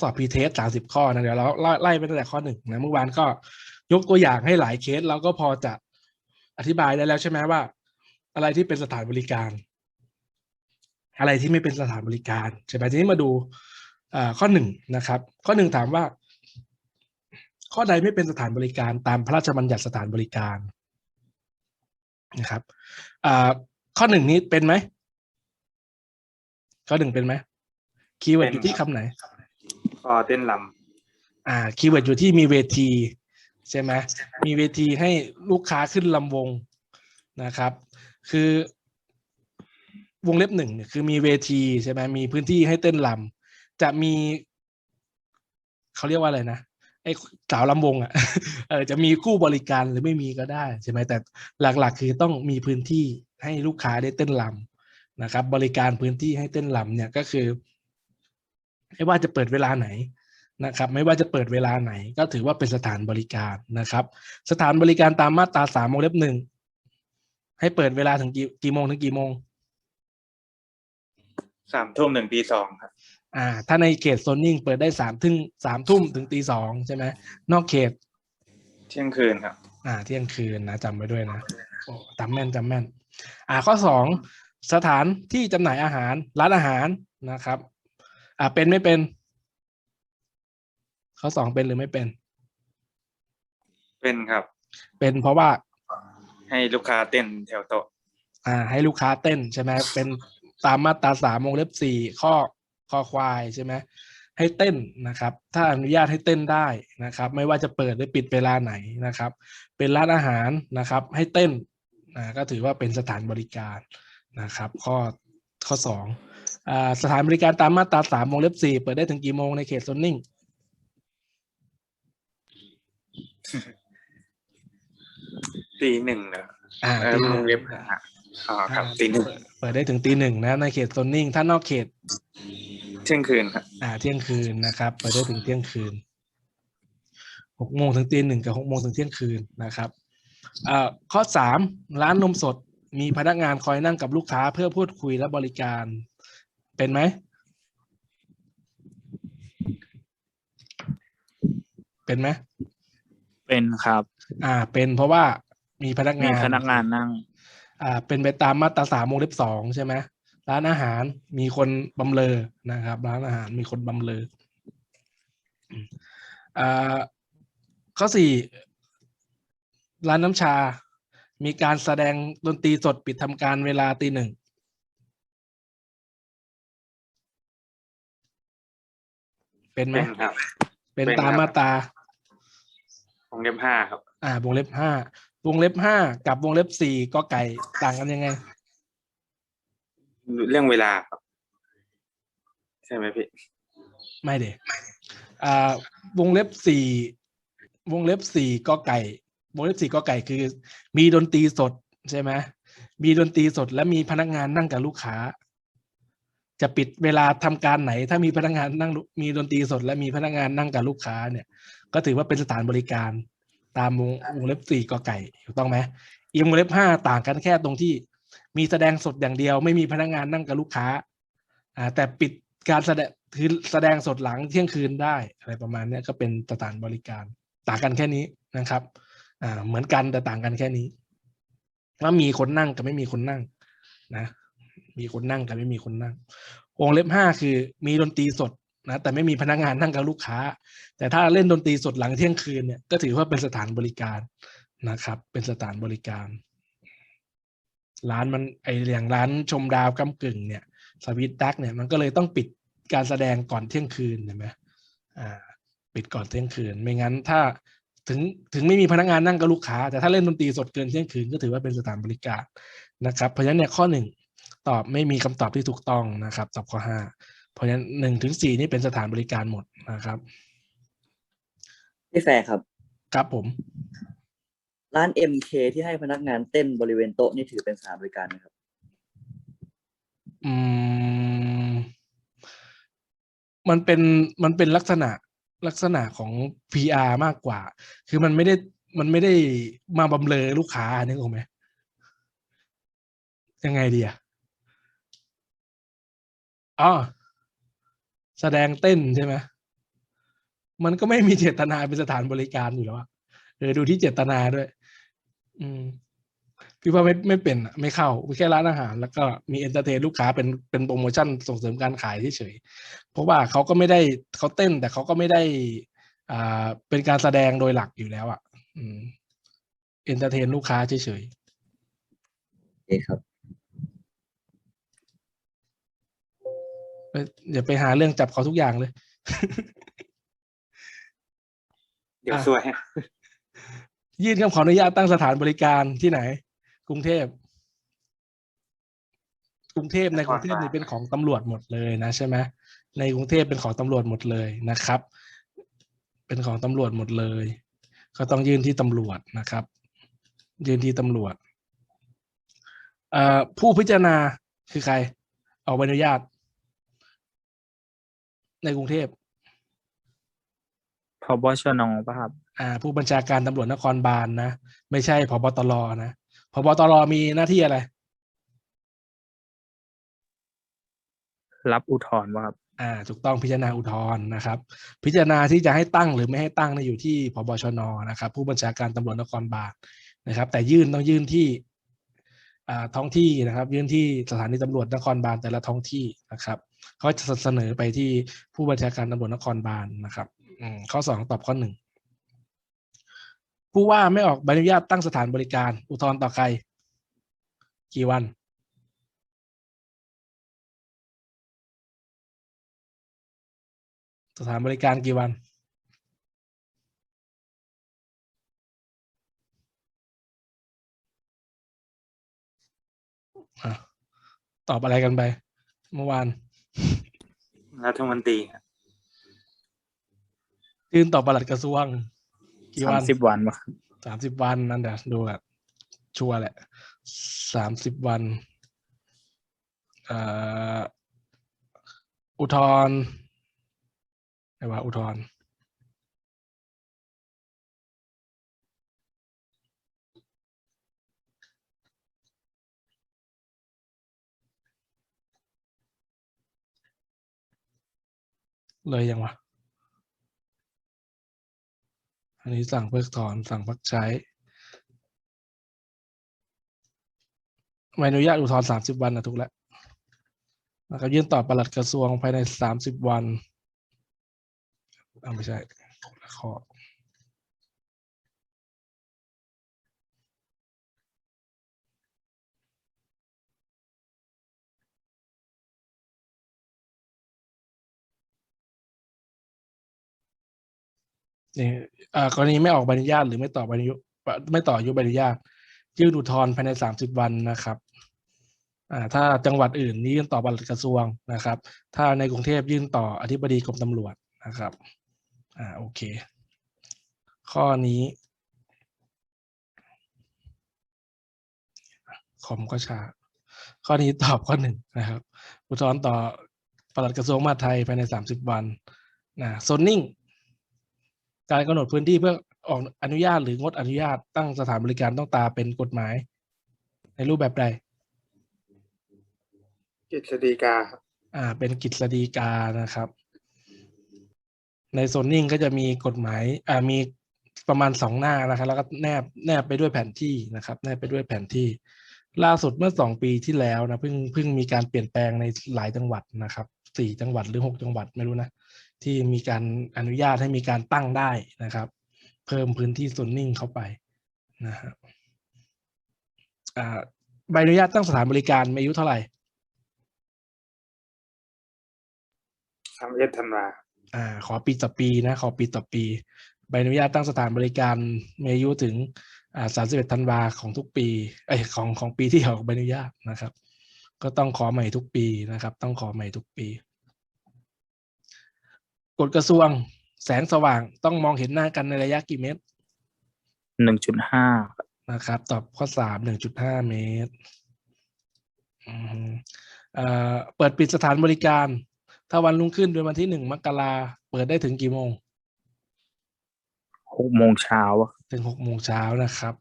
สอบพีเทสสามสิบข้อนะเดี๋ยวเราไล่ไปตั้งแต่ข้อหนึ่งนะเมื่อวานก็ยกตัวอย่างให้หลายเคสเราก็พอจะอธิบายได้แล้วใช่ไหมว่า อะไรที่เป็นสถานบริการ อะไรที่ไม่เป็นสถานบริการใช่ไหมทีนี้มาดูข้อหนึ่งนะครับ ข้อหนึ่งถามว่า ข้อใดไม่เป็นสถานบริการตามพระราชบัญญัติสถานบริการนะครับข้อหนึ่งนี้เป็นไหมข้อหนึ่งเป็นไหมคีย์เวิร์ดอยู่ที่คำไหน คอเต้นลำอ่าคีย์เวิร์ดอยู่ที่มีเวที ใช่ไหมมีเวทีให้ลูกค้าขึ้นลำวงนะครับ คือ วงเล็บหนึ่งเนี่ยคือมีเวทีใช่ไหมมีพื้นที่ให้เต้นลำจะมีเขาเรียกว่าอะไรนะไอ้สาวลำวงอะเออจะมีคู่บริการหรือไม่มีก็ได้ใช่ไหมแต่หลักๆ คือต้องมีพื้นที่ให้ลูกค้าได้เต้นลำนะครับ บริการพื้นที่ให้เต้นลำเนี่ยก็คือ ไม่ว่าจะเปิดเวลาไหนนะครับ ไม่ว่าจะเปิดเวลาไหน ก็ถือว่าเป็นสถานบริการนะครับ สถานบริการตามมาตราสามวงเล็บหนึ่งให้เปิดเวลาถึงกี่กี่โมงถึงกี่โมงำสามทุ่มหนึ่งตีสองครับ อ่า ถ้าในเขตโซนนิ่งเปิดได้สามถึงสามทุ่มถึงตีสองใช่ไหมนอกเขต เที่ยงคืนครับ อ่า เที่ยงคืนนะจำไว้ด้วยนะโอ้จำแม่นจำแม่น อ่า ข้อสองสถานที่จำหน่ายอาหารร้านอาหารนะครับ อ่าเป็นไม่เป็น ข้อสองเป็นหรือไม่เป็น เป็นครับ เป็นเพราะว่า ให้ลูกค้าเต้นแถวโต๊ะอ่า ให้ลูกค้าเต้นใช่ไหมเป็นตามมาตราสามวงเล็บสี่ข้อข้อควายใช่ไหมให้เต้นนะครับ ถ้าอนุญาตให้เต้นได้นะครับ ไม่ว่าจะเปิดหรือปิดเวลาไหนนะครับ เป็นร้านอาหารนะครับ ให้เต้นอ่าก็ถือว่าเป็นสถานบริการนะครับ ข้อข้อสองอ่า สถานบริการตามมาตราสามวงเล็บสี่เปิดได้ถึงกี่โมงในเขตโซนนิ่งตีหนึ่งนะอ่าเออตีหวนึ่งงเล็บห้าอ๋อครับตีหนึ่งเปิดได้ถึงตีหนึ่งนะในเขตโซนนิ่ง ถ้านอกเขต เที่ยงคืนครับอ่า เที่ยงคืนนะครับไปได้ถึงเที่ยงคืนหกโมงถึงตีหนึ่งกับหกโมงถึงเที่ยงคืนนะครับอ่าข้อสามร้านนมสดมีพนักงานคอยนั่งกับลูกค้าเพื่อพูดคุยและบริการ เป็นไหม เป็นไหม เป็นครับ อ่า เป็นเพราะว่ามีพนักมีงานพนักงานนั่ง อ่า เป็นไปตามมาตราสามวงเล็บสองใช่ไหมร้านอาหารมีคนบำเรอนะครับ ร้านอาหารมีคนบำเรออืมอ่าข้อสี่ร้านน้ำชา มีการแสดงดนตรีสดปิดทำการเวลาตีหนึ่ง เป็นไหมเป็นครับ เป็นเป็นตามครับ มาตรา วงเล็บห้าครับ อ่าวงเล็บห้าวงเล็บห้ากับวงเล็บสี่ก็ไก่ต่างกันยังไง เรื่องเวลาครับ ใช่ไหมพี่ ไม่เด็อ่าวงเล็บสี่วงเล็บสี่ก็ไก่ วงเล็บสี่ก็ไก่คือ มีดนตรีสดใช่ไหมมีดนตรีสดและมีพนักงานนั่งกับลูกค้า จะปิดเวลาทำการไหน ถ้ามีพนักงานนั่งมีดนตรีสด และมีพนักงานนั่งกับลูกค้าเนี่ย ก็ถือว่าเป็นสถานบริการ ตามวงวงเล็บสี่กไก่ถูกต้องไหมอีวงเล็บห้าต่างกันแค่ตรงที่ มีแสดงสดอย่างเดียว ไม่มีพนักงานนั่งกับลูกค้าอ่าแต่ปิดการแสดงคือแสดงสดหลังเที่ยงคืนได้อะไรประมาณนี้ก็เป็นสถานบริการ ต่างกันแค่นี้นะครับอ่าเหมือนกันแต่ต่างกันแค่นี้ว่ามีคนนั่งกับไม่มีคนนั่ง นะ มีคนนั่งกับไม่มีคนนั่ง วงเล็บห้าคือมีดนตรีสดนะแต่ไม่มีพนักงานนั่งกับลูกค้า แต่ถ้าเล่นดนตรีสดหลังเที่ยงคืนเนี่ยก็ถือว่าเป็นสถานบริการนะครับ เป็นสถานบริการ ร้านมันไออย่างร้านชมดาวกำกึ่งเนี่ยสวิตดักเนี่ยมันก็เลยต้องปิดการแสดงก่อนเที่ยงคืนเห็นไหมอ่าปิดก่อนเที่ยงคืน ไม่งั้นถ้าถึงถึงไม่มีพนักงานนั่งกับลูกค้า แต่ถ้าเล่นดนตรีสดเกินเที่ยงคืนก็ถือว่าเป็นสถานบริการนะครับ เพราะฉะนั้นเนี่ยข้อหนึ่ง ตอบไม่มีคำตอบที่ถูกต้องนะครับ ตอบข้อห้าเพราะฉะนั้นหนึ่งถึงสี่นี่เป็นสถานบริการหมดนะครับพี่แฟร์ครับ ครับผม ร้าน MK ที่ให้พนักงานเต้นบริเวณโต๊ะนี่ถือเป็นสถานบริการไหมครับ อืม มันเป็นมันเป็นลักษณะลักษณะของ PR มากกว่า คือมันไม่ได้มันไม่ได้มาบำเรอลูกค้านึกออกไหมยังไงดีอะ อ๋อแสดงเต้นใช่ไหมมันก็ไม่มีเจตนาเป็นสถานบริการอยู่แล้วอะเออดูที่เจตนาด้วย อืมพี่ว่าไม่ไม่เป็นไม่เข้าแค่ร้านอาหาร แล้วก็มีเอนเตอร์เทนลูกค้าเป็นเป็นโปรโมชั่นส่งเสริมการขายเฉยๆเพราะว่าเขาก็ไม่ได้เขาเต้น แต่เขาก็ไม่ได้ อ่า เป็นการแสดงโดยหลักอยู่แล้วอะอืมเอนเตอร์เทนลูกค้าเฉยโอเคครับ ๆเอ้ยอย่าไปหาเรื่องจับเขาทุกอย่างเลย เดี๋ยวอะซวยยื่นคำขออนุญาตตั้งสถานบริการที่ไหน กรุงเทพกรุงเทพในกรุงเทพนี่เป็นของตำรวจหมดเลยนะใช่ไหมในกรุงเทพเป็นของตำรวจหมดเลยนะครับ เป็นของตำรวจหมดเลย ก็ต้องยื่นที่ตำรวจนะครับ ยื่นที่ตำรวจเอ่อผู้พิจารณาคือใครออกใบอนุญาต ในกรุงเทพพบชนป่ะครับ อ่า ผู้บัญชาการตำรวจนครบาลนะไม่ใช่พบตรนะพบตรมีหน้าที่อะไร รับอุทธรณ์ป่ะครับ อ่า ถูกต้องพิจารณาอุทธรณ์นะครับ พิจารณาที่จะให้ตั้งหรือไม่ให้ตั้งเนยอยู่ที่พบชนนะครับ ผู้บัญชาการตำรวจนครบาลนะครับ แต่ยื่นต้องยื่นที่อ่า ท้องที่นะครับ ยื่นที่สถานีตำรวจนครบาลแต่ละท้องที่นะครับเขาจะเสนอไปที่ผู้บัญชาการตำรวจนครบาลนะครับข้อสองตอบข้อหนึ่งผู้ว่าไม่ออกใบอนุญาตตั้งสถานบริการ อุทธรณ์ต่อใคร กี่วัน สถานบริการกี่วัน ตอบอะไรกันไป เมื่อวานรัฐมนตรีครับยื่นต่อปลัดกระทรวงกี่สาวัมนสิบวันป่ะครับสามสิบวันนั่นเดี๋ยวดูอะชัวร์แหละสามสิบวันเอ่ออุทธรณ์อะไรวะอุทธร เลยยังวะ อันนี้สั่งเพิกถอนสั่งพักใช้ใบอนุญาตอุทธรณ์สามสิบวันนะถูกแล้วแล้วก็ยื่นต่อปลัดกระทรวงภายในสามสิบวันอ่าไม่ใช่ข้อ นี่อ่ากรณีไม่ออกใบอนุญาตหรือไม่ต่อใบอนุไม่ต่ออายุใบอนุญาตยื่นอุทธรณ์ภายในสามสิบวันนะครับอ่าถ้าจังหวัดอื่นนี่ยื่นต่อปลัดกระทรวงนะครับ ถ้าในกรุงเทพยื่นต่ออธิบดีกรมตำรวจนะครับอ่าโอเค ข้อนี้คอมก็ช้าข้อนี้ตอบข้อหนึ่งนะครับ อุทธรณ์ต่อปลัดกระทรวงมหาดไทยภายในสามสิบวันนะโซนนิ่ง การกำหนดพื้นที่เพื่อออกอนุญาตหรืองดอนุญาตตั้งสถานบริการต้องตาเป็นกฎหมาย ในรูปแบบใดกฤษฎีกาครับอ่า เป็นกิจสฎีกานะครับ ในโซนนิ่งก็จะมีกฎหมาย อ่ามีประมาณสองหน้านะครับ แล้วก็แนบแนบไปด้วยแผนที่นะครับ แนบไปด้วยแผนที่ ล่าสุดเมื่อสองปีที่แล้วนะเพิ่งเพิ่งมีการเปลี่ยนแปลงในหลายจังหวัดนะครับสี่จังหวัดหรือหกจังหวัดไม่รู้นะ ที่มีการอนุญาตให้มีการตั้งได้นะครับ เพิ่มพื้นที่โซนนิ่งเข้าไปนะครับอ่าใบอนุญาตตั้งสถานบริการมีอายุเท่าไหร่สามเอ็ดธันวาอ่าขอปีต่อปีนะขอปีต่อปี ใบอนุญาตตั้งสถานบริการมีอายุถึงอ่าสามสิบเอ็ดธันวาของทุกปีเอ้ยของของปีที่ออกใบอนุญาตนะครับ ก็ต้องขอใหม่ทุกปีนะครับ ต้องขอใหม่ทุกปี กฎกระทรวงแสงสว่างต้องมองเห็นหน้ากันในระยะกี่เมตรหนึ่งจุดห้านะครับ ตอบข้อสามหนึ่งจุดห้าเมตรอืมเอ่อเปิดปิดสถานบริการ ถ้าวันรุ่งขึ้นเป็นวันที่หนึ่งมกราเปิดได้ถึงกี่โมงหกโมงเช้าอะถึงหกโมงเช้านะครับ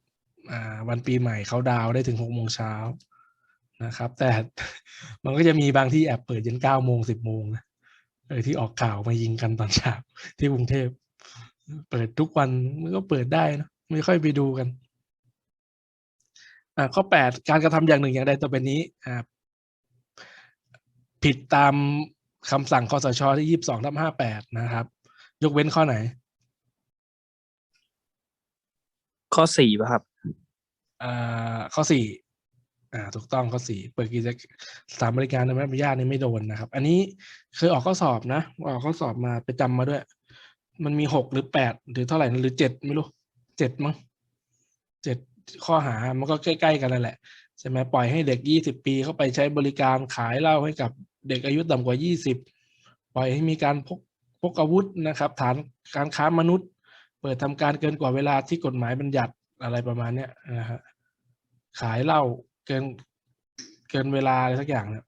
อ่าวันปีใหม่เขาดาวน์ได้ถึงหกโมงเช้านะครับ แต่มันก็จะมีบางที่แอบเปิดยันเก้าโมงสิบโมงนะ เออที่ออกข่าวมายิงกันตอนเช้าที่กรุงเทพ เปิดทุกวันมันก็เปิดได้นะไม่ค่อยไปดูกันอ่าข้อแปดการกระทำอย่างหนึ่งอย่างใดต่อไปนี้อ่าผิดตามคำสั่งคอสชที่ยี่สิบสองทับห้าแปดนะครับ ยกเว้นข้อไหน ข้อสี่ป่ะครับอ่าข้อสี่ อ่าถูกต้องข้อสี่เปิดกิจสถานบริการโดยไม่อนุญาตนี่ไม่โดนนะครับ อันนี้เคยออกข้อสอบนะออกข้อสอบมาไปจำมาด้วย มันมีหกหรือแปดหรือเท่าไหร่นะหรือเจ็ดไม่รู้เจ็ดมั้งเจ็ดข้อหามันก็ใกล้ ๆ กันนั่นแหละใช่ไหมปล่อยให้เด็กยี่สิบปีเข้าไปใช้บริการขายเหล้าให้กับเด็กอายุต่ำกว่ายี่สิบปล่อยให้มีการพกพกอาวุธนะครับ ฐานการค้ามนุษย์ เปิดทำการเกินกว่าเวลาที่กฎหมายบัญญัติอะไรประมาณเนี้ยนะฮะขายเหล้า เกินเกินเวลาอะไรสักอย่างเนี่ย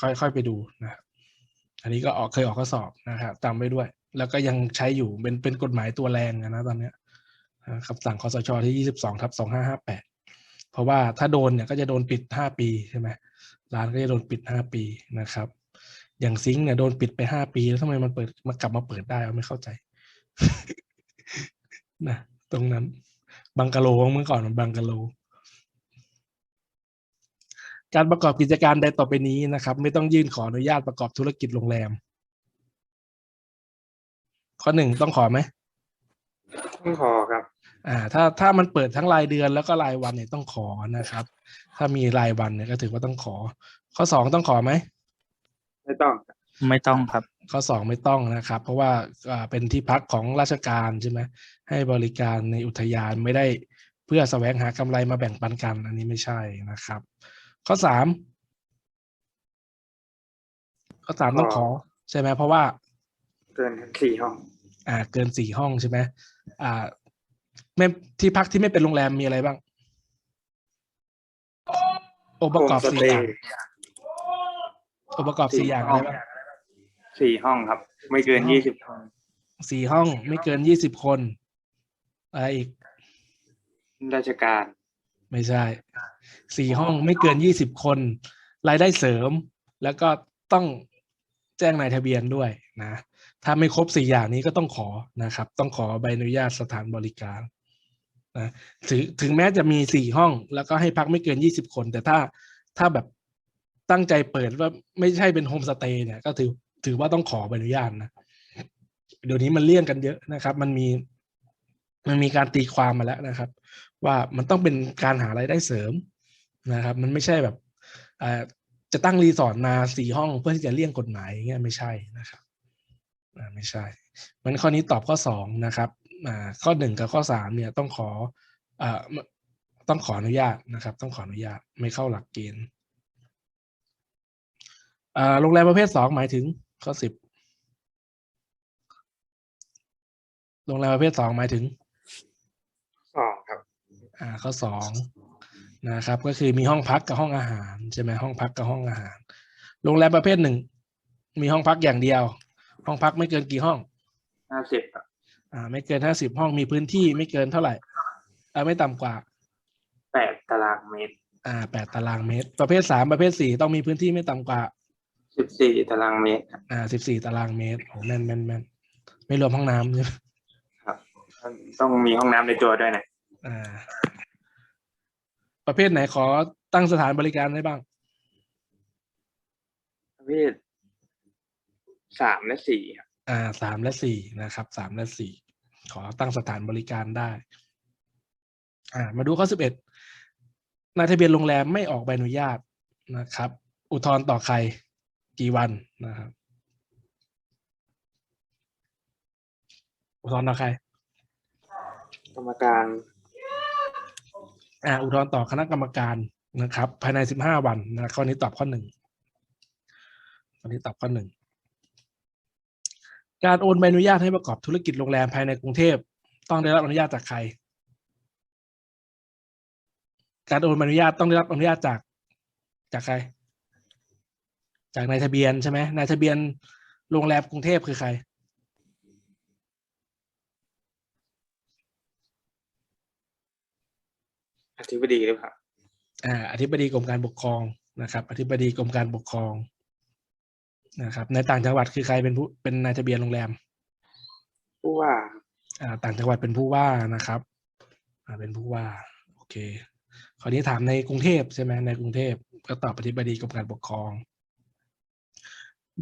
ค่อยค่อยไปดูนะครับอันนี้ก็ออกเคยออกข้อสอบนะครับจำไว้ด้วย แล้วก็ยังใช้อยู่เป็นเป็นกฎหมายตัวแรงอะนะตอนเนี้ยคำสั่งคอสชที่ยี่สิบสองทับสองห้าห้าแปดเพราะว่าถ้าโดนเนี่ยก็จะโดนปิดห้าปีใช่ไหมร้านก็จะโดนปิดห้าปีนะครับ อย่างซิงเนี่ยโดนปิดไปห้าปีแล้วทำไมมันเปิดมากลับมาเปิดได้เราไม่เข้าใจนะตรงนั้นบังกะโลเมื่อก่อนมันบังกะโล การประกอบกิจการใดต่อไปนี้นะครับ ไม่ต้องยื่นขออนุญาตประกอบธุรกิจโรงแรม ข้อหนึ่งต้องขอไหมต้องขอครับ อ่า ถ้าถ้ามันเปิดทั้งรายเดือนแล้วก็รายวันเนี่ยต้องขอนะครับ ถ้ามีรายวันเนี่ยก็ถือว่าต้องขอ ข้อสองต้องขอไหมไม่ต้องครับไม่ต้องครับ ข้อสองไม่ต้องนะครับ เพราะว่าอ่าเป็นที่พักของราชการใช่ไหมให้บริการในอุทยานไม่ได้เพื่อแสวงหากำไรมาแบ่งปันกัน อันนี้ไม่ใช่นะครับ ข้อสามข้อสามต้องขอ ใช่ไหมเพราะว่า เกินสี่ห้อง อ่า เกินสี่ห้องใช่ไหมอ่าไม่ที่พักที่ไม่เป็นโรงแรมมีอะไรบ้างองค์ประกอบโฮมสสี่เตอย่างย์องค์ประกอบสี่อย่างอะไรบ้างสี่ห้องครับ ไม่เกินสี่ห้องยี่สิบห้องสี่ห้องไม่เกินยี่สิบคน อะไรอีก ราชการ ไม่ใช่สี่ห้องไม่เกินยี่สิบคน รายได้เสริม แล้วก็ต้องแจ้งนายทะเบียนด้วยนะ ถ้าไม่ครบสี่อย่างนี้ก็ต้องขอนะครับ ต้องขอใบอนุญาตสถานบริการนะถึงถึงแม้จะมีสี่ห้อง แล้วก็ให้พักไม่เกินยี่สิบคน แต่ถ้าถ้าแบบตั้งใจเปิดว่าไม่ใช่เป็นโฮมสเตย์เนี่ยก็ถือถือว่าต้องขอใบอนุญาตนะ เดี๋ยวนี้มันเลี่ยงกันเยอะนะครับ มันมีมันมีการตีความมาแล้วนะครับ ว่ามันต้องเป็นการหารายได้เสริมนะครับ มันไม่ใช่แบบจะตั้งรีสอร์ทมาสี่ห้องเพื่อที่จะเลี่ยงกฎหมายอย่างเงี้ยไม่ใช่นะครับไม่ใช่ มันข้อนี้ตอบข้อสองนะครับข้อหนึ่งกับข้อสามเนี่ยต้องขออต้องขออนุญาตนะครับ ต้องขออนุญาตไม่เข้าหลักเกณฑ์โรงแรมประเภทสองหมายถึงข้อสิบโรงแรมประเภทสองหมายถึง อ่าข้อสองนะครับก็คือมีห้องพักกับห้องอาหารใช่ไหมห้องพักกับห้องอาหาร โรงแรมประเภทหนึ่ง มีห้องพักอย่างเดียว ห้องพักไม่เกินกี่ห้องห้าสิบครับอ่า ไม่เกินห้าสิบห้องมีพื้นที่ไม่เกินเท่าไหร่อ่าไม่ต่ำกว่าแปดตารางเมตร อ่าแปดตารางเมตร ประเภทสามประเภทสี่ต้องมีพื้นที่ไม่ต่ำกว่าสิบสี่ตารางเมตรครับอ่าสิบสี่ตารางเมตรโอ้แม่นแม่นแม่นไม่รวมห้องน้ำใช่ไหมครับ ต้องมีห้องน้ำในตัวด้วยนะ อ่า ประเภทไหนขอตั้งสถานบริการได้บ้าง ประเภทสามและสี่ครับอ่าสามและสี่นะครับสามและสี่ขอตั้งสถานบริการได้ อ่า มาดูข้อสิบเอ็ดนายทะเบียนโรงแรมไม่ออกใบอนุญาตนะครับ อุทธรณ์ต่อใครกี่วันนะครับอุทธรณ์ต่อใคร กรรมการ อ่าอุทธรณ์ต่อคณะกรรมการนะครับ ภายในสิบห้าวันนะข้อนี้ตอบข้อหนึ่งข้อนี้ตอบข้อหนึ่งการโอนใบอนุญาตให้ประกอบธุรกิจโรงแรมภายในกรุงเทพต้องได้รับอนุญาตจากใคร การโอนใบอนุญาตต้องได้รับอนุญาตจากจากใคร จากนายทะเบียนใช่ไหมนายทะเบียนโรงแรมกรุงเทพคือใคร ธิบดีหรือเปล่าอ่าอธิบดีกรมการปกครองนะครับ อธิบดีกรมการปกครองนะครับ ในต่างจังหวัดคือใครเป็นผู้เป็นนายทะเบียนโรงแรม ผู้ว่าอ่าต่างจังหวัดเป็นผู้ว่านะครับอ่าเป็นผู้ว่าโอเคคราวนี้ถามในกรุงเทพใช่ไหมในกรุงเทพก็ตอบอธิบดีกรมการปกครอง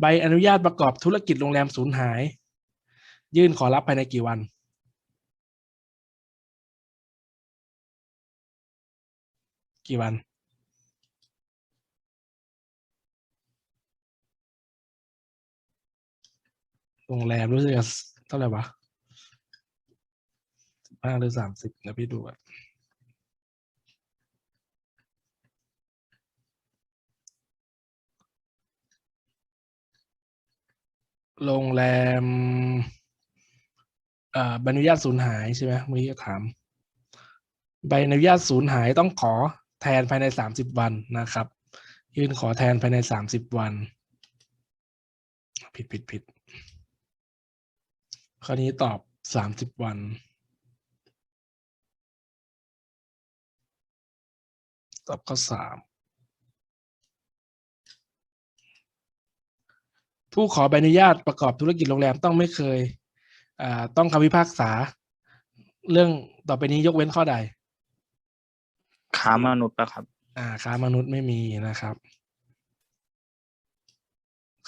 ใบอนุญาตประกอบธุรกิจโรงแรมสูญหาย ยื่นขอรับภายในกี่วัน กี่วัน โรงแรมรู้สึกเท่าไหร่วะห้าหรือสามสิบนะพี่ดูก่อนโรงแรมเอ่อใบอนุญาตสูญหายใช่ไหมเมื่อกี้ถาม ใบอนุญาตสูญหายต้องขอ แทนภายในสามสิบวันนะครับ ยื่นขอแทนภายในสามสิบวัน ผิดผิดผิดข้อนี้ตอบสามสิบวัน ตอบข้อสามผู้ขอใบอนุญาตประกอบธุรกิจโรงแรมต้องไม่เคยต้องคำพิพากษา เรื่องต่อไปนี้ยกเว้นข้อใด ค้ามนุษย์ปะครับ อ่า ค้ามนุษย์ไม่มีนะครับ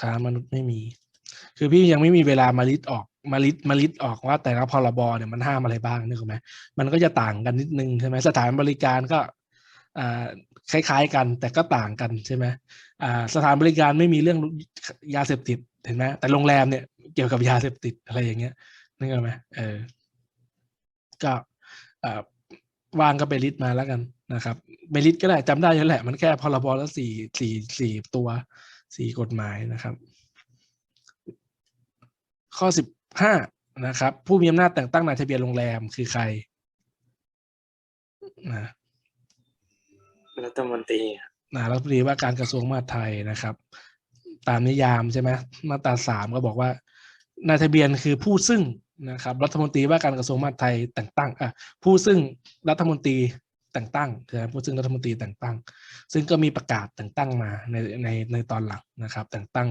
ค้ามนุษย์ไม่มี คือพี่ยังไม่มีเวลามาลิสต์ออกมาลิสต์มาลิสต์ออกว่าแต่ละพรบเนี่ยมันห้ามอะไรบ้างนึกไหมมันก็จะต่างกันนิดนึงใช่ไหมสถานบริการก็อ่าคล้าย ๆ กัน แต่ก็ต่างกันใช่ไหมอ่าสถานบริการไม่มีเรื่องยาเสพติดเห็นไหมแต่โรงแรมเนี่ยเกี่ยวกับยาเสพติดอะไรอย่างเงี้ยนึกออกไหมเออก็อ่าว่างก็ไปลิสต์มาแล้วกัน นะครับไปลิสต์ก็ได้จำได้อยู่แล้วแหละ มันแค่พรบแล้วสี่สี่สี่ตัวสี่กฎหมายนะครับ ข้อสิบห้านะครับ ผู้มีอำนาจแต่งตั้งนายทะเบียนโรงแรมคือใครนะรัฐมนตรีนะรัฐมนตรีว่าการกระทรวงมหาดไทยนะครับ ตามนิยามใช่ไหมมาตราสามก็บอกว่านายทะเบียนคือผู้ซึ่งนะครับ รัฐมนตรีว่าการกระทรวงมหาดไทยแต่งตั้งอะผู้ซึ่งรัฐมนตรี แต่งตั้งใช่ไหมผู้ซึ่งรัฐมนตรีแต่งตั้ง ซึ่งก็มีประกาศแต่งตั้งมาในในในตอนหลังนะครับ แต่งตั้ง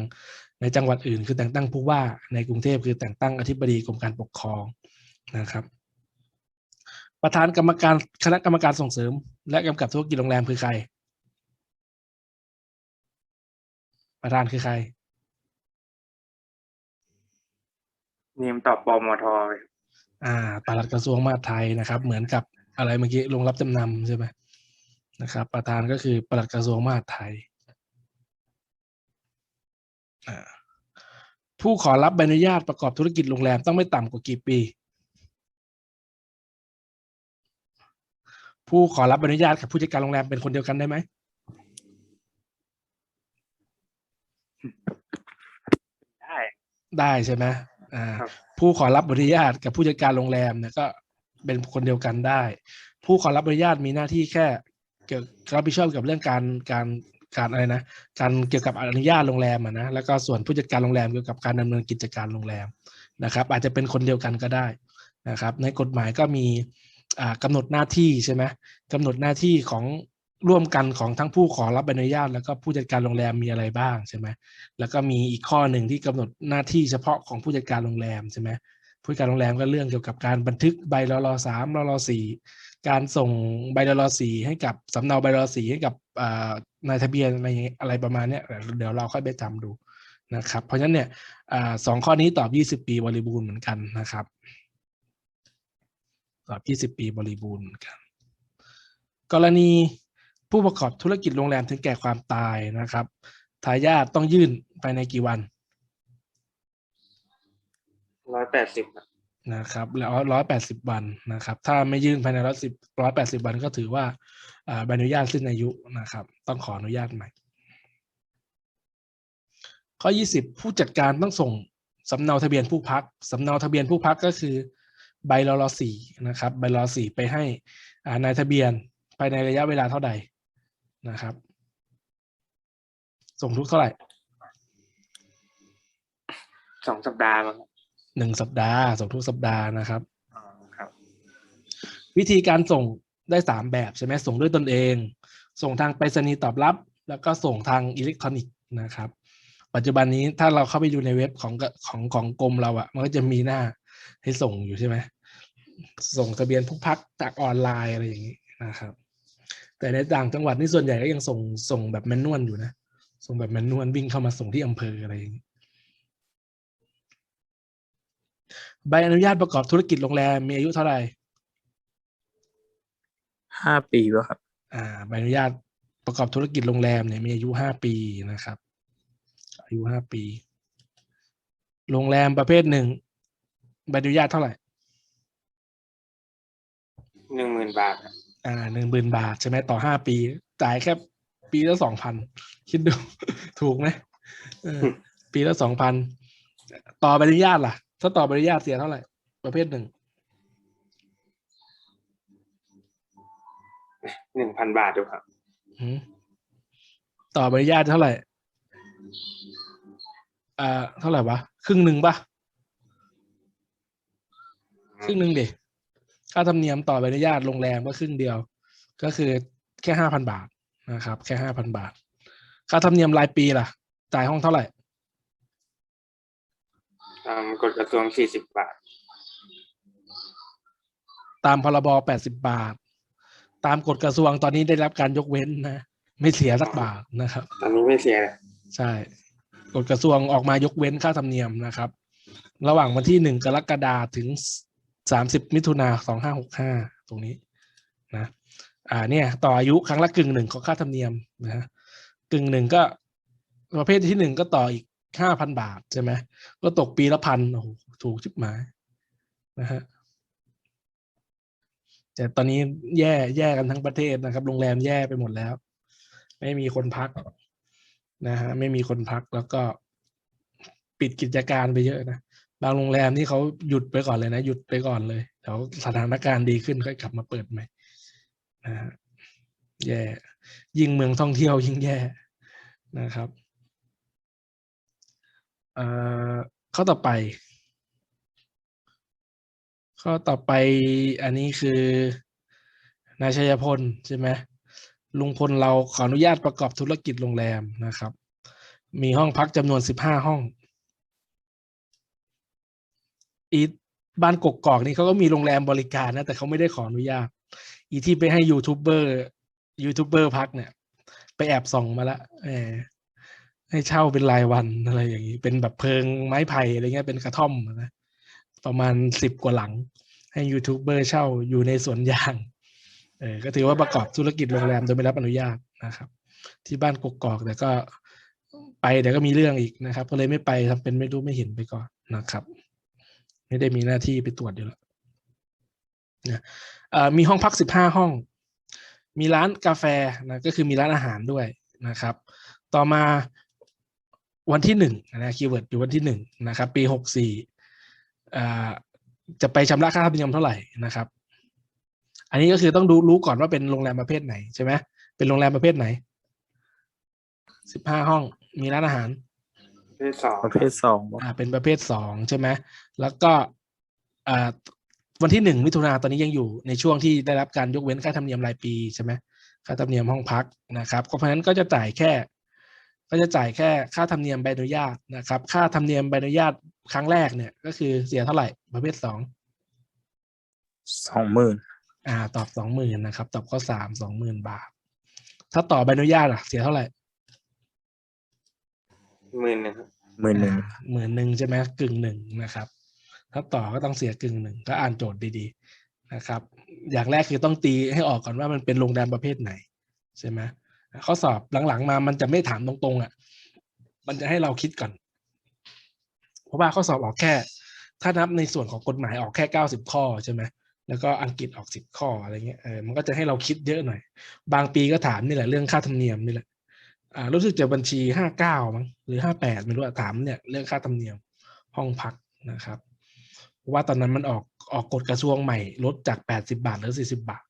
ในจังหวัดอื่น คือแต่งตั้งผู้ว่าในกรุงเทพคือแต่งตั้งอธิบดีกรมการปกครองนะครับ ประธานกรรมการคณะกรรมการส่งเสริม และกำกับธุรกิจโรงแรมคือใคร ประธานคือใครนิมตอบปมทไปอ่าปลัดกระทรวงมหาดไทยนะครับ เหมือนกับ อะไรเมื่อกี้ลงรับจำนำใช่ไหมนะครับ ประธานก็คือปลัดกระทรวงมหาดไทยอ่าผู้ขอรับใบอนุญาตประกอบธุรกิจโรงแรมต้องไม่ต่ำกว่ากี่ปี ผู้ขอรับใบอนุญาตกับผู้จัดการโรงแรมเป็นคนเดียวกันได้ไหมได้ได้ใช่ไหมอ่าครับผู้ขอรับอนุญาตกับผู้จัดการโรงแรมเนี่ยก็ เป็นคนเดียวกันได้ ผู้ขอรับอนุญาตมีหน้าที่แค่ เกี่ยวรับผิดชอบกับเรื่องการการการอะไรนะ การเกี่ยวกับอนุญาตโรงแรมอะนะแล้วก็ส่วนผู้จัดการโรงแรมเกี่ยวกับการดำเนินกิจการโรงแรมนะครับ อาจจะเป็นคนเดียวกันก็ได้นะครับ ในกฎหมายก็มีอ่ากำหนดหน้าที่ใช่ไหมกำหนดหน้าที่ของร่วมกันของทั้งผู้ขอรับใบอนุญาต แล้วก็ผู้จัดการโรงแรมมีอะไรบ้างใช่ไหมแล้วก็มีอีกข้อหนึ่งที่กำหนดหน้าที่เฉพาะของผู้จัดการโรงแรมใช่ไหม ผู้จัดการโรงแรมก็เรื่องเกี่ยวกับการบันทึกใบรลสามรลสี่การส่งใบรลสี่ให้กับสำเนาใบรลสี่ให้กับนายทะเบียนอะไรอะไรประมาณเนี้ยเดี๋ยวเราค่อยไปจำดูนะครับ เพราะฉะนั้นเนี่ยอสองข้อนี้ตอบยี่สิบปีบริบูรณ์เหมือนกันนะครับ ตอบยี่สิบปีบริบูรณ์เหมือนกัน กรณีผู้ประกอบธุรกิจโรงแรมถึงแก่ความตายนะครับทายาทต้องยื่นภายในกี่วัน ร้อยแปดสิบนะครับแล้วร้อยแปดสิบวันนะครับ ถ้าไม่ยื่นภายในร้อยสิบร้อยแปดสิบวันก็ถือว่าอ่าใบอนุญาตสิ้นอายุนะครับ ต้องขออนุญาตใหม่ ข้อยี่สิบผู้จัดการต้องส่งสำเนาทะเบียนผู้พักสำเนาทะเบียนผู้พักก็คือใบรลสี่นะครับใบรลสี่ไปให้อ่านายทะเบียนภายในระยะเวลาเท่าใดนะครับ ส่งทุกเท่าไหร่สองสัปดาห์มั้งครับ หนึ่งสัปดาห์ ส่งทุกสัปดาห์นะครับอ๋อครับ วิธีการส่งได้สามแบบใช่ไหมส่งด้วยตนเอง ส่งทางไปรษณีย์ตอบรับ แล้วก็ส่งทางอิเล็กทรอนิกส์นะครับ ปัจจุบันนี้ถ้าเราเข้าไปดูในเว็บของกของของกรมเราอะมันก็จะมีหน้าให้ส่งอยู่ใช่ไหมส่งทะเบียนผู้พักจากออนไลน์อะไรอย่างนี้นะครับ แต่ในต่างจังหวัดนี่ส่วนใหญ่ก็ยังส่งส่งแบบแมนนวลอยู่นะ ส่งแบบแมนนวลวิ่งเข้ามาส่งที่อำเภออะไรอย่างนี้ ใบอนุญาตประกอบธุรกิจโรงแรมมีอายุเท่าไหร่ห้าปีวะครับ อ่า ใบอนุญาตประกอบธุรกิจโรงแรมเนี่ยมีอายุห้าปีนะครับ อายุห้าปี โรงแรมประเภทหนึ่งใบอนุญาตเท่าไหร่หนึ่งหมื่นบาทครับอ่าหนึ่งหมื่นบาทใช่ไหมต่อห้าปี จ่ายแค่ปีละสองพันคิดดู ถูกไหมเออปีละสองพันต่อใบอนุญาตล่ะ ถ้าต่อใบอนุญาตเสียเท่าไหร่ ประเภทหนึ่งหนึ่งพันบาทดูครับหืมต่อใบอนุญาตเท่าไหร่อ่าเท่าไหร่วะ ครึ่งหนึ่งปะครึ่งหนึ่งดิค่าธรรมเนียมต่อใบอนุญาตโรงแรมก็ครึ่งเดียว ก็คือแค่ห้าพันบาทนะครับ แค่ห้าพันบาท ค่าธรรมเนียมรายปีล่ะ จ่ายห้องเท่าไหร่ ตามกฎกระทรวงสี่สิบบาท ตามพรบแปดสิบาท ตามกฎกระทรวงตอนนี้ได้รับการยกเว้นนะ ไม่เสียสักบาทนะครับ ตอนนี้ไม่เสียเลยใช่ กฎกระทรวงออกมายกเว้นค่าธรรมเนียมนะครับ ระหว่างวันที่หนึ่งกรกฎาคมถึงสามสิบมิถุนาสองห้าหกห้าตรงนี้นะ อ่าเนี่ย ต่ออายุครั้งละกึ่งหนึ่งของค่าธรรมเนียมนะฮะกึ่งหนึ่งก็ประเภทที่หนึ่งก็ต่ออีก ห้าพันบาทใช่ไหมก็ตกปีละพันโอ้โหถูกชิบหมายนะฮะแต่ตอนนี้แย่แย่กันทั้งประเทศนะครับ โรงแรมแย่ไปหมดแล้ว ไม่มีคนพักนะฮะไม่มีคนพักแล้วก็ปิดกิจการไปเยอะนะบางโรงแรมนี่เขาหยุดไปก่อนเลยนะ หยุดไปก่อนเลยเดี๋ยวสถานการณ์ดีขึ้นค่อยกลับมาเปิดใหม่นะฮะแย่ยิ่งเมืองท่องเที่ยวยิ่งแย่นะครับ เอ่อข้อต่อไป ข้อต่อไปอันนี้คือนายชัยพลใช่ไหมลุงพลเราขออนุญาตประกอบธุรกิจโรงแรมนะครับ มีห้องพักจำนวนสิบห้าห้อง อีบ้านกกอกนี่เขาก็มีโรงแรมบริการนะ แต่เขาไม่ได้ขออนุญาต อีที่ไปให้ยูทูบเบอร์ยูทูบเบอร์พักเนี่ย ไปแอบส่องมาละ ให้เช่าเป็นรายวันอะไรอย่างนี้ เป็นแบบเพิงไม้ไผ่อะไรเงี้ยเป็นกระท่อมนะประมาณสิบกว่าหลัง ให้ยูทูบเบอร์เช่าอยู่ในสวนยางเออก็ถือว่าประกอบธุรกิจโรงแรมโดยไม่รับอนุญาตนะครับ ที่บ้านกกอกแต่ก็ไปเดี๋ยวก็มีเรื่องอีกนะครับ ก็เลยไม่ไปทำเป็นไม่รู้ไม่เห็นไปก่อนนะครับ ไม่ได้มีหน้าที่ไปตรวจอยู่แล้วนะมีห้องพักสิบห้าห้อง มีร้านกาแฟนะก็คือมีร้านอาหารด้วยนะครับ ต่อมา วันที่หนึ่งนะคีย์เวิร์ดอยู่วันที่หนึ่งนะครับ ปีหกสี่จะไปชำระค่าธรรมเนียมเท่าไหร่นะครับ อันนี้ก็คือต้องดูรู้ก่อนว่าเป็นโรงแรมประเภทไหนใช่ไหมเป็นโรงแรมประเภทไหนสิบห้าห้องมีร้านอาหารที่สองประเภทสองวะอ่าเป็นประเภทสองใช่ไหมแล้วก็อ่าวันที่หนึ่งมิถุนาตอนนี้ยังอยู่ในช่วงที่ได้รับการยกเว้นค่าธรรมเนียมรายปีใช่ไหมค่าธรรมเนียมห้องพักนะครับก็เพราะฉะนั้นก็จะจ่ายแค่ ก็จะจ่ายแค่ค่าธรรมเนียมใบอนุญาตนะครับ ค่าธรรมเนียมใบอนุญาตครั้งแรกเนี่ยก็คือเสียเท่าไหร่ประเภทสองสองหมื่นอ่า ตอบสองหมื่นนะครับ ตอบข้อสามสองหมื่นบาท ถ้าต่อใบอนุญาตอะ เสียเท่าไหร่หมื่นหนึ่งครับหมื่นหนึ่งหมื่นหนึ่งใช่ไหมกึ่งหนึ่งนะครับ ถ้าต่อก็ต้องเสียกึ่งหนึ่งก็อ่านโจทย์ดีๆนะครับ อย่างแรกคือต้องตีให้ออกก่อนว่ามันเป็นโรงแรมประเภทไหนใช่ไหม ข้อสอบหลังๆมามันจะไม่ถามตรงๆอะ มันจะให้เราคิดก่อน เพราะว่าข้อสอบออกแค่ ถ้านับในส่วนของกฎหมายออกแค่เก้าสิบข้อใช่ไหมแล้วก็อังกฤษออกสิบข้ออะไรเงี้ยเออมันก็จะให้เราคิดเยอะหน่อย บางปีก็ถามนี่แหละเรื่องค่าธรรมเนียมนี่แหละอ่ารู้สึกจะบัญชีห้าเก้ามั้งหรือห้าแปดไม่รู้อะถามเนี่ยเรื่องค่าธรรมเนียมห้องพักนะครับเพราะว่าตอนนั้นมันออกออกกฎกระทรวงใหม่ลดจากแปดสิบาทเหลือสี่สิบาท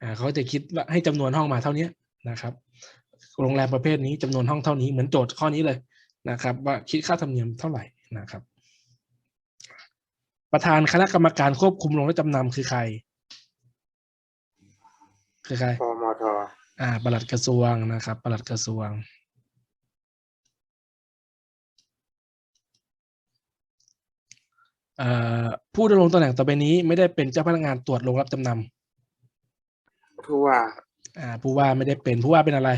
อ่าเขาจะคิดว่าให้จำนวนห้องมาเท่านี้ นะครับโรงแรมประเภทนี้จำนวนห้องเท่านี้เหมือนโจทย์ข้อนี้เลยนะครับ ว่าคิดค่าธรรมเนียมเท่าไหร่นะครับ ประธานคณะกรรมการควบคุมโรงแรมจำนำคือใคร คือใครพมอทอ่าปลัดกระทรวงนะครับปลัดกระทรวงผู้ดำรงตำแหน่งต่อไปนี้ไม่ได้เป็นเจ้าพนักงานตรวจโรงรับจำนำผู้ว่า อ่า ผู้ว่าไม่ได้เป็นผู้ว่าเป็นอะไร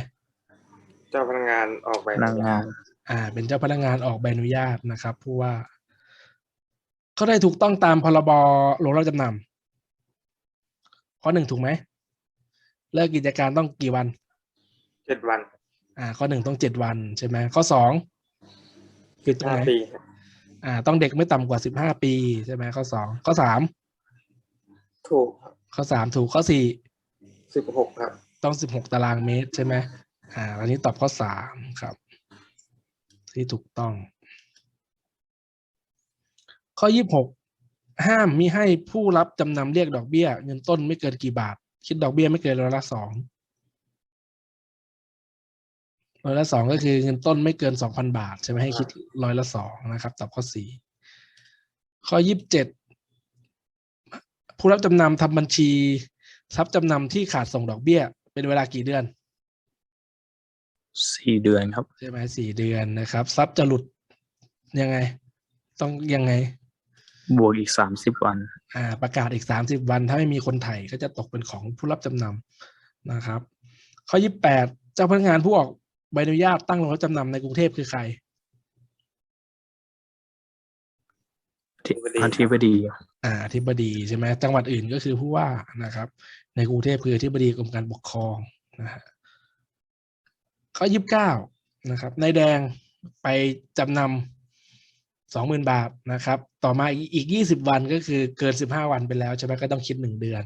เจ้าพนักงานออกใบพนักงาน อ่า เป็นเจ้าพนักงานออกใบอนุญาตนะครับ ผู้ว่าเขาได้ถูกต้องตามพรบโรงรับจำนำข้อหนึ่งถูกไหมเลิกกิจการต้องกี่วันเจ็ดวัน อ่า ข้อหนึ่งต้องเจ็ดวันใช่ไหมข้อสองผิดตรงห้าไหนปีอ่า ต้องเด็กไม่ต่ำกว่าสิบห้าปีใช่ไหมข้อสองข้อสามถูกข้อสามถูกข้อสี่สิบหกครับ ต้องสิบหกตารางเมตรใช่ไหมอ่าอันนี้ตอบข้อสามครับ ที่ถูกต้อง ข้อยี่สิบหกห้ามมิให้ผู้รับจำนำเรียกดอกเบี้ย เงินต้นไม่เกินกี่บาท คิดดอกเบี้ยไม่เกินร้อยละสองร้อยละสองก็คือเงินต้นไม่เกินสองพันบาท ใช่ไหมให้คิดร้อยละสองนะครับตอบข้อสี่ข้อยี่สิบเจ็ดผู้รับจำนำทำบัญชี ทรัพย์จำนำที่ขาดส่งดอกเบี้ย เป็นเวลากี่เดือนสี่เดือนครับ ใช่ไหมสี่เดือนนะครับทรัพย์จะหลุดยังไง ต้องยังไง บวกอีกสามสิบวัน อ่า ประกาศอีกสามสิบวัน ถ้าไม่มีคนไถ่ก็จะตกเป็นของผู้รับจำนำนะครับ ข้อยี่แปดเจ้าพนักงานผู้ออกใบอนุญาตตั้งโรงรับจำนำในกรุงเทพคือใคร อธิบดีอ่าอธิบดีใช่ไหมจังหวัดอื่นก็คือผู้ว่านะครับ ในกรุงเทพคืออธิบดีกรมการปกครองนะฮะข้อยี่สิบเก้านะครับนายแดงไปจำนำสองหมื่นบาทนะครับ ต่อมาอีกยี่สิบวันก็คือเกินสิบห้าวันไปแล้วใช่ไหมก็ต้องคิดหนึ่งเดือน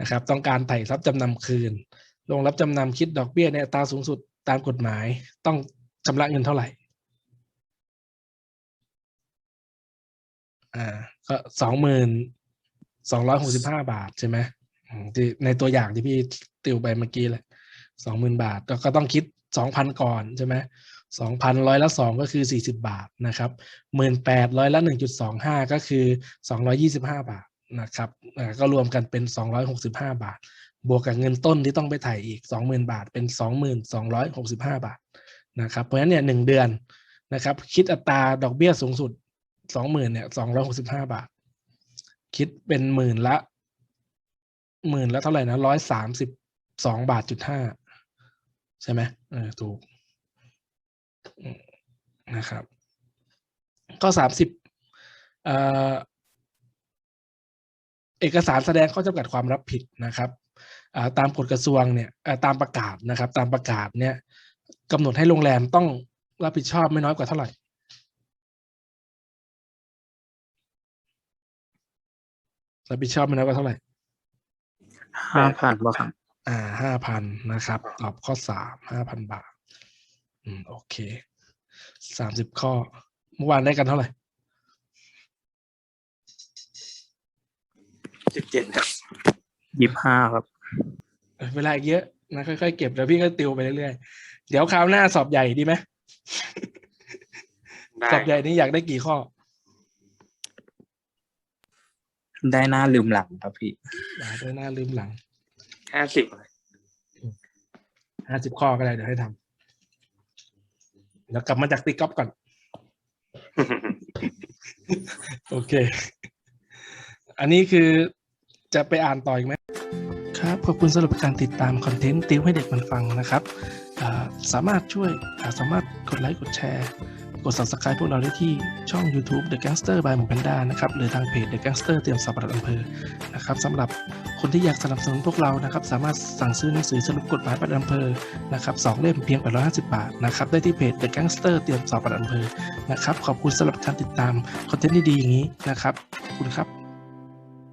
นะครับ ต้องการไถ่ทรัพย์จำนำคืนลงรับจำนำคิดดอกเบี้ยในอัตราสูงสุดตามกฎหมาย ต้องชำระเงินเท่าไหร่ อ่าก็สองหมื่นสองร้อยหกสิบห้าบาทใช่ไหมที่ในตัวอย่างที่พี่ติวไปเมื่อกี้แหละสองหมื่นบาทก็ต้องคิดสองพันก่อนใช่ไหมสองพันร้อยละสองก็คือสี่สิบาทนะครับหมื่นแปดร้อยละหนึ่งจุดสองห้าก็คือสองร้อยี่สิบห้าบาทนะครับอ่าก็รวมกันเป็นสองร้อยหกสิบห้าบาท บวกกับเงินต้นที่ต้องไปถ่ายอีกสองหมื่นบาทเป็นสองหมื่นสองร้อยหกสิบห้าบาทนะครับเพราะฉะนั้นเนี่ยหนึ่งเดือนนะครับคิดอัตราดอกเบี้ยสูงสุด สองหมื่นเนี่ยสองร้อยหกสิบห้าบาท คิดเป็นหมื่นละหมื่นละเท่าไหร่นะร้อยสามสิบสองบาทจุดห้าใช่ไหมเออถูกนะครับ ก็สามสิบเอกสารแสดงข้อจำกัดความรับผิดนะครับตามกฎกระทรวงเนี่ยตามประกาศนะครับ ตามประกาศเนี่ยกำหนดให้โรงแรมต้องรับผิดชอบไม่น้อยกว่าเท่าไหร่ รับผิดชอบไม่น้อยกว่าเท่าไหร่ห้าพันว่าครับอ่าห้าพันนะครับ ตอบข้อสามห้าพันบาท อืม โอเคสามสิบข้อ เมื่อวานได้กันเท่าไหร่สิบเจ็ดครับยี่ห้าครับเออเวลาอีกเยอะนะค่อยๆเก็บแล้วพี่ก็ติวไปเรื่อยๆ เดี๋ยวคราวหน้าสอบใหญ่ดีไหมได้สอบใหญ่นี้อยากได้กี่ข้อ ได้หน้าลืมหลังครับพี่อยากได้หน้าลืมหลังห้าสิบห้าสิบข้อก็ได้เดี๋ยวให้ทำเดี๋ยวกลับมาจากตีกอล์ฟก่อน โอเค อันนี้คือจะไปอ่านต่ออีกไหมครับ ขอบคุณสำหรับการติดตามคอนเทนต์ติวให้เด็กมันฟังนะครับอ่าสามารถช่วยอ่าสามารถกดไลค์กดแชร์ กด subscribe พวกเราได้ที่ช่อง YouTube The Gangster by หมูแพนด้านะครับหรือทางเพจ The Gangster เตรียมสอบปลัดอำเภอนะครับสำหรับคนที่อยากสนับสนุนพวกเรานะครับสามารถสั่งซื้อหนังสือสรุปกฎหมายปลัดอำเภอนะครับสองเล่มเพียง 850 บาทนะครับได้ที่เพจ The Gangster เตรียมสอบปลัดอำเภอนะครับขอบคุณสำหรับการติดตามคอนเทนต์ดีๆอย่างนี้นะครับขอบคุณครับ